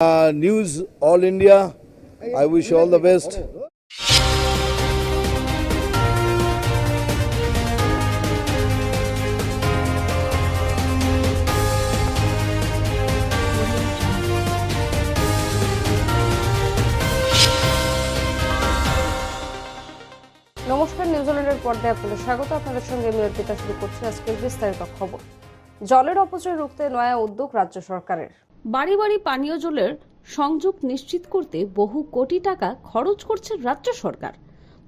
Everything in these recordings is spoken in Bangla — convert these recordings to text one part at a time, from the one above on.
Uh, news all India. I wish all the best. নমস্কার নিউজিল্যান্ডের পর্দায় আপনাদের স্বাগত আপনাদের সঙ্গে আমি অর্পিতা শুরু করছি আজকের বিস্তারিত খবর জলের অপচয় রুখতে নয়া উদ্যোগ রাজ্য সরকারের বাড়ি বাড়ি পানীয় জলের সংযোগ নিশ্চিত করতে বহু কোটি টাকা খরচ করছে রাজ্য সরকার।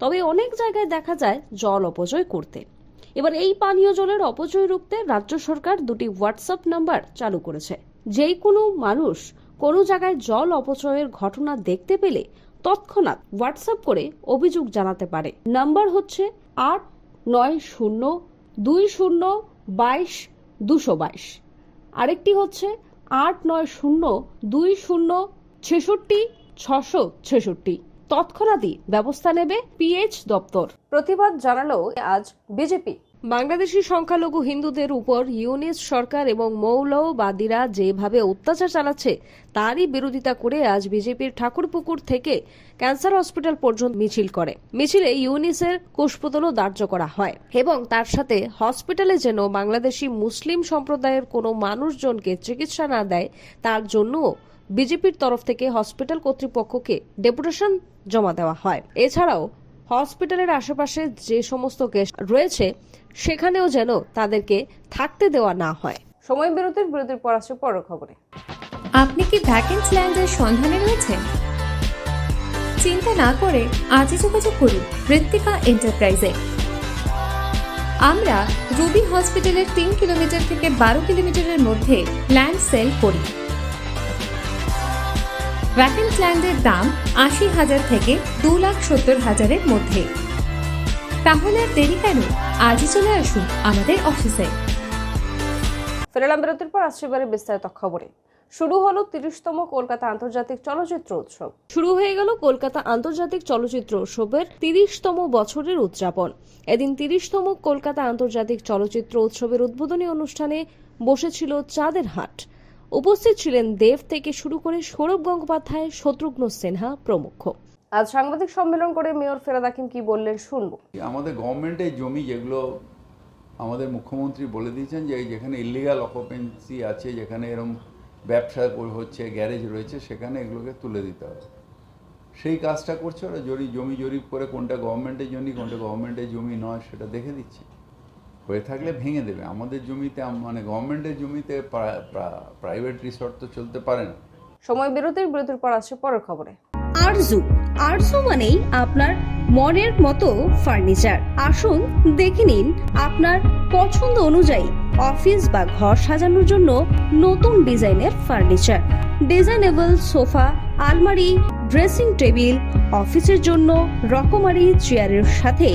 তবে অনেক জায়গায় দেখা যায় জল অপচয় করতে। এবার এই পানীয় জলের অপচয় রুখতে রাজ্য সরকার দুটি হোয়াটসঅ্যাপ নাম্বার চালু করেছে। যেই কোনো মানুষ কোনো জায়গায় জল অপচয়ের ঘটনা দেখতে পেলে তৎক্ষণাৎ হোয়াটসঅ্যাপ করে অভিযোগ জানাতে পারে। নাম্বার হচ্ছে আট নয় শূন্য দুই শূন্য বাইশ দুশো বাইশ। আরেকটি হচ্ছে আট নয় শূন্য দুই শূন্য ছেষট্টি, ছশো ছেষট্টি। তৎক্ষণাৎই ব্যবস্থা নেবে পিএইচ দপ্তর। প্রতিবাদ জানালো আজ বিজেপি। বাংলাদেশি সংখ্যালঘু হিন্দুদের উপর ইউনিস সরকার এবং মৌলবাদীরা যেভাবে অত্যাচার চালাচ্ছে, তারই বিরোধিতা করে আজ বিজেপির ঠাকুরপুকুর থেকে ক্যান্সার হসপিটাল পর্যন্ত মিছিল করে। মিছিলে ইউনিসের কুশপুতলও ধার্য করা হয় এবং তার সাথে হসপিটালে যেন বাংলাদেশি মুসলিম সম্প্রদায়ের কোনো মানুষজনকে চিকিৎসা না দেয়, তার জন্যও বিজেপির তরফ থেকে হসপিটাল কর্তৃপক্ষকে ডেপুটেশন জমা দেওয়া হয়। এছাড়াও হসপিটালের আশেপাশে যে সমস্ত গেস্ট রয়েছে, সেখানেও যেন তাদেরকে থাকতে দেওয়া না হয়। সময় বিরতির বিরতির পর আসছে পরের খবরে। আপনি কি ভ্যাকেন্স ল্যান্ডের সন্ধানে রয়েছেন? চিন্তা না করে আজই যোগাযোগ করুন ঋত্বিকা এন্টারপ্রাইজে আমরা রুবি হসপিটালের তিন কিলোমিটার থেকে বারো কিলোমিটারের মধ্যে ল্যান্ড সেল করি। ভ্যাকেন্স ল্যান্ডের দাম আশি হাজার থেকে দু লাখ সত্তর হাজারের মধ্যে। তাহলে আর দেরি কেন? আজই চলে আসুন আমাদের অফিসে। ফেরালাম বিরতির পর আসছে এবারে বিস্তারিত খবরে। শুরু হলো তিরিশতম কলকাতা আন্তর্জাতিক চলচ্চিত্র উৎসব। শুরু হয়ে গেল কলকাতা আন্তর্জাতিক চলচ্চিত্র উৎসবের তিরিশতম বছরের উদযাপন। এদিন তিরিশতম কলকাতা আন্তর্জাতিক চলচ্চিত্র উৎসবের উদ্বোধনী অনুষ্ঠানে বসেছিল চাঁদের হাট। উপস্থিত ছিলেন দেব থেকে শুরু করে সৌরভ গঙ্গোপাধ্যায় শত্রুঘ্ন সিনহা প্রমুখ। আজ সাংবাদিক সম্মেলন করে মেয়র ফেরাদ হাকিম কি বললেন শুনব। আমাদের গভর্নমেন্টের জমি যেগুলো আমাদের মুখ্যমন্ত্রী বলে দিয়েছেন যে যেখানে ইলিগাল অকুপেন্সি আছে যেখানে এরম ব্যবসা হচ্ছে গ্যারেজ রয়েছে সেখানে এগুলোকে তুলে দিতে হবে। সেই কাজটা করছে ওরা। জরি জমি জরিপ করে কোনটা গভর্নমেন্টের জমি কোনটা গভর্নমেন্টের জমি নয় সেটা দেখে দিচ্ছে। হয়ে থাকলে ভেঙে দেবে। আমাদের জমিতে মানে গভর্নমেন্টের জমিতে প্রাইভেট রিসর্ট তো চলতে পারে না। সময় বিরতির বিরতির পর আসছে পরের খবরে। আরজু আরজু মানেই আপনার মনের মতো ফার্নিচার আসুন দেখে নিন আপনার পছন্দ অনুযায়ী অফিস বা ঘর সাজানোর জন্য নতুন ডিজাইনের ফার্নিচার ডিজাইনেবল সোফা আলমারি, ড্রেসিং টেবিল, অফিসের জন্য রকমারি চেয়ারের সাথে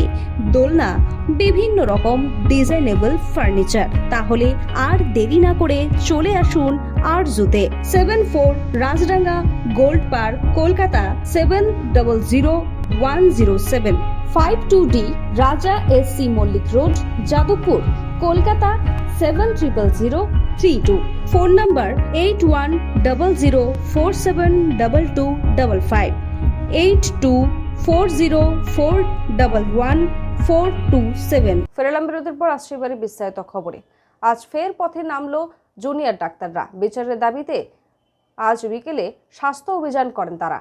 দোলনা, বিভিন্ন রকম ডিজাইনেবল ফার্নিচার। তাহলে আর দেরি না করে চলে আসুন আর জুতে seven four Rajdanga, gold park, Kolkata, seven double zero one zero seven. Five two D, Raja S C Mallick road, Jadavpur, Kolkata seven triple zero three two. Phone number eight one double zero four seven double two double five, eight two four zero four double one four two seven. ফেরালাম বিরতির পর আসছে এবারে বিস্তারিত খবরে। আজ ফের পথে নামলো জুনিয়র ডাক্তাররা। বিচারের দাবিতে আজ বিকেলে স্বাস্থ্য অভিযান করেন তারা।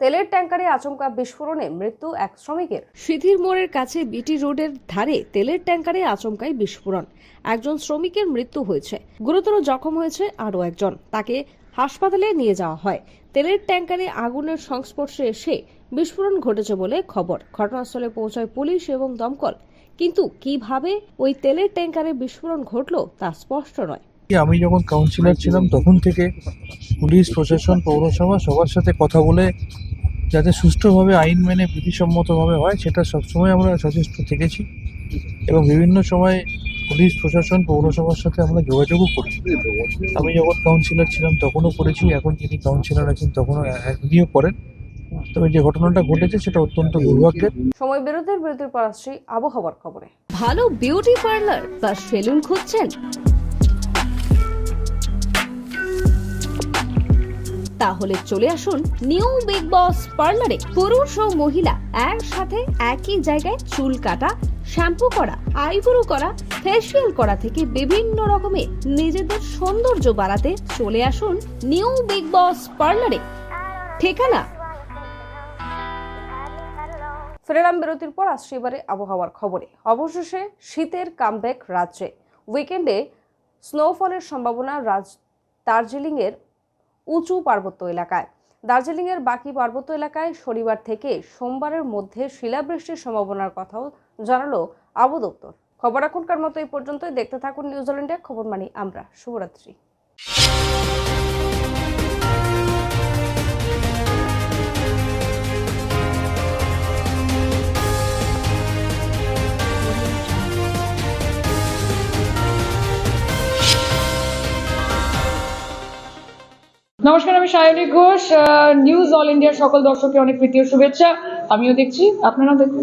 তেলের ট্যাঙ্কারে আচমকা বিস্ফোরণে মৃত্যু এক শ্রমিকের। সিধির মোড়ের কাছে বিটি রোডের ধারে তেলের ট্যাঙ্কারে আচমকাই বিস্ফোরণ। একজন শ্রমিকের মৃত্যু হয়েছে। গুরুতর জখম হয়েছে আরও একজন। তাকে হাসপাতালে নিয়ে যাওয়া হয়। তেলের ট্যাঙ্কারে আগুনের সংস্পর্শে এসে বিস্ফোরণ ঘটেছে বলে খবর। ঘটনাস্থলে পৌঁছায় পুলিশ এবং দমকল। কিন্তু কীভাবে ওই তেলের ট্যাঙ্কারে বিস্ফোরণ ঘটলো তা স্পষ্ট নয়। আমি যখন কাউন্সিলর ছিলাম, তখন থেকে পুলিশ, প্রশাসন, পৌরসভা সবার সাথে কথা বলে যাতে সুষ্ঠুভাবে আইন মেনে বিধিসম্মতভাবে হয়, সেটা সবসময় আমরা সচেষ্ট থেকেছি এবং বিভিন্ন সময় পুলিশ, প্রশাসন, পৌরসভার সাথে আমরা যোগাযোগও করি আমি যখন কাউন্সিলর ছিলাম, তখনও করেছি। এখন যিনি কাউন্সিলর আছেন, তখনও এখনিও করেন তবে যে ঘটনাটা ঘটেছে সেটা অত্যন্ত দুর্ভাগ্যের সময় বিরতির বিরতির পর আসছি আবহাওয়ার খবরে ভালো বিউটি পার্লার বা সেলুন খুঁজছেন তাহলে চলে আসুন নিউ বিগ বস পার্লারে। পুরুষ ও মহিলা একসাথে একই জায়গায় চুল কাটা, শ্যাম্পু করা, আইব্রো করা, ফেসিয়াল করা থেকে বিভিন্ন রকমের নিজেদের সৌন্দর্য বাড়াতে চলে আসুন নিউ বিগ বস পার্লারে। ঠিকানা? ফেরারাম বিরতির পর আসছে এবারে আবহাওয়ার খবরে। অবশেষে শীতের কামব্যাক রাজ্যে। উইকেন্ডে স্নোফলের সম্ভাবনা রাজ দার্জিলিংয়ের উঁচু পার্বত্য এলাকায়। দার্জিলিংয়ের বাকি পার্বত্য এলাকায় শনিবার থেকে সোমবারের মধ্যে শিলাবৃষ্টির সম্ভাবনার কথাও জানালো আবু দপ্তর। খবর এখনকার মতো এই পর্যন্তই। দেখতে থাকুন নিউজিল্যান্ডে খবর মানি আমরা। শুভরাত্রি। নমস্কার, আমি সায়নী ঘোষ নিউজ অল ইন্ডিয়ার সকল দর্শককে অনেক প্রীতি শুভেচ্ছা। আমিও দেখছি, আপনারাও দেখুন।